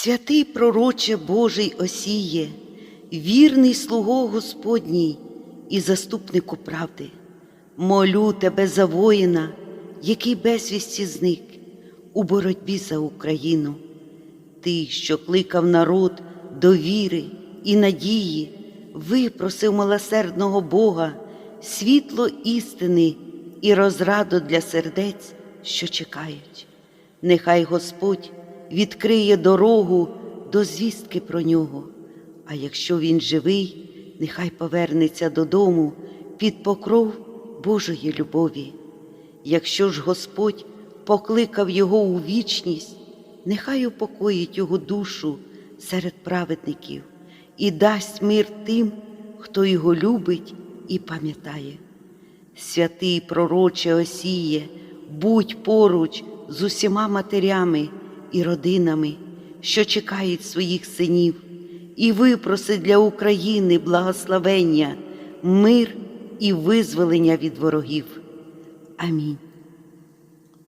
Святий пророче Божий Осіє, вірний слуго Господній і заступнику правди, молю тебе за воїна, який безвісті зник у боротьбі за Україну. Ти, що кликав народ до віри і надії, випросив милосердного Бога, світло істини і розраду для сердець, що чекають. Нехай Господь відкриє дорогу до звістки про нього, а якщо він живий, нехай повернеться додому під покров Божої любові. Якщо ж Господь покликав його у вічність, нехай упокоїть його душу серед праведників і дасть мир тим, хто його любить і пам'ятає. Святий пророче Осіє, будь поруч з усіма матерями і родинами, що чекають своїх синів, і випроси для України благословення, мир і визволення від ворогів. Амінь.